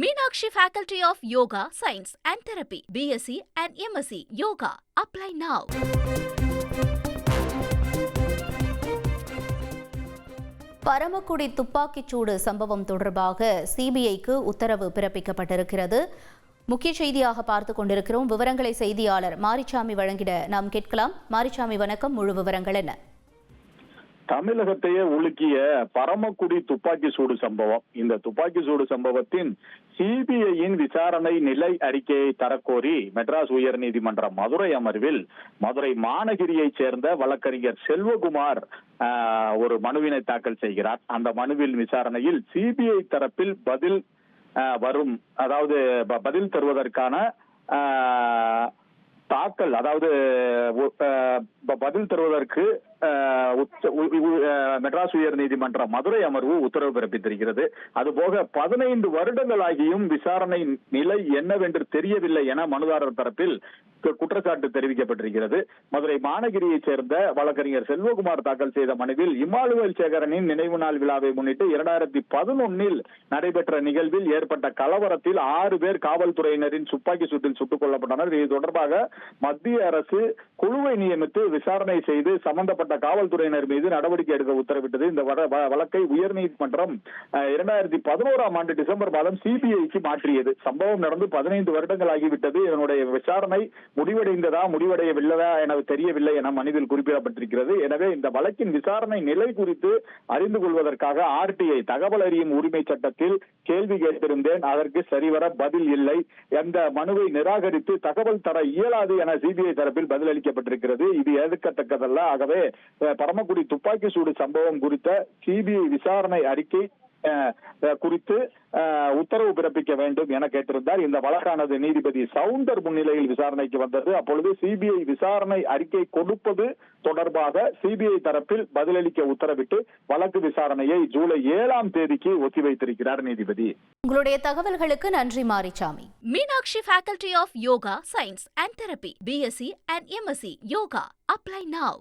Meenakshi Faculty of yoga science and Therapy, BSc and MSc yoga apply now Paramakudi துப்பாக்கிச்சூடு சம்பவம் தொடர்பாக சிபிஐக்கு உத்தரவு பிறப்பிக்கப்பட்டிருக்கிறது. முக்கிய செய்தியாக பார்த்து கொண்டிருக்கிறோம். விவரங்களை செய்தியாளர் மாரிச்சாமி வழங்கிட நாம் கேட்கலாம். மாரிச்சாமி வணக்கம். முழு விவரங்கள் என்ன? தமிழகத்தையே உலுக்கிய பரமக்குடி துப்பாக்கி சூடு சம்பவம். இந்த துப்பாக்கி சூடு சம்பவத்தின் சிபிஐயின் விசாரணை நிலை அறிக்கையை தரக்கோரி மெட்ராஸ் உயர்நீதிமன்ற மதுரை அமர்வில் மதுரை மாநகிரியைச் சேர்ந்த வழக்கறிஞர் செல்வகுமார் ஒரு மனுவினை தாக்கல் செய்கிறார். அந்த மனுவில் விசாரணையில் சிபிஐ தரப்பில் பதில் வரும். அதாவது ப- பதில் தருவதற்கான தாக்கல் அதாவது பதில் தருவதற்கு உச்ச- உ- மெட்ராஸ் உயர் நீதிமன்ற மதுரை அமர்வு உத்தரவு பிறப்பித்திருக்கிறது. அதுபோக பதினைந்து வருடங்களாகியும் விசாரணை நிலை என்னவென்று தெரியவில்லை என மனுதாரர் தரப்பில் கு- குற்றச்சாட்டு தெரிவிக்கப்பட்டிருக்கிறது. மதுரை மாநகிரியைச் சேர்ந்த வழக்கறிஞர் செல்வகுமார் தாக்கல் செய்த மனுவில் இமானுவேல் சேகரனின் நினைவு நாள் விழாவை முன்னிட்டு இரண்டாயிரத்தி பதினொன்னில் நடைபெற்ற நிகழ்வில் ஏற்பட்ட கலவரத்தில் ஆறு பேர் காவல்துறையினரின் துப்பாக்கி சூட்டில் சுட்டுக் கொல்லப்பட்டனர். இது தொடர்பாக மத்திய அரசு குழுவை நியமித்து விசாரணை செய்து சம்பந்தப்பட்ட காவல்துறையினர் மீது நடவடிக்கை எடுக்க உத்தரவிட்டது. இந்த வழக்கை உயர்நீதிமன்றம் இரண்டாயிரத்தி பதினோராம் ஆண்டு டிசம்பர் மாதம் சிபிஐக்கு மாற்றியது. சம்பவம் நடந்து பதினைந்து வருடங்கள் ஆகிவிட்டது இதனுடைய விசாரணை முடிவடைந்ததா முடிவடையவில்லையா என தெரியவில்லை என மனிதில் குறிப்பிடப்பட்டிருக்கிறது. எனவே இந்த வழக்கின் விசாரணை நிலை குறித்து அறிந்து கொள்வதற்காக ஆர்டிஐ தகவல் அறியும் உரிமை சட்டத்தில் கேள்வி கேட்டிருந்தேன். அதற்கு சரிவர பதில் இல்லை. அந்த மனுவை நிராகரித்து தகவல் தர இயலாது என சிபிஐ தரப்பில் பதிலளிக்கப்பட்டிருக்கிறது. இது ஏற்கத்தக்கதல்ல ஆகவே பரமக்குடி துப்பாக்கி சூடு சம்பவம் குறித்த சிபிஐ விசாரணை அறிக்கை குறித்து உத்தரவு பிறப்பிக்க வேண்டும் என கேட்டிருந்தார் இந்த வழக்கானது நீதிபதி சவுந்தர் முன்னிலையில் விசாரணைக்கு வந்தது அப்பொழுது சிபிஐ விசாரணை அறிக்கை கொடுப்பது தொடர்பாக சிபிஐ தரப்பில் பதிலளிக்க உத்தரவிட்டு வழக்கு விசாரணையை ஜூலை ஏழாம் தேதிக்கு ஒத்திவைத்திருக்கிறார் நீதிபதி உங்களுடைய தகவல்களுக்கு நன்றி Marichamy Meenakshi Faculty of Yoga, Science and Therapy, BSc and MSc Yoga. Apply now.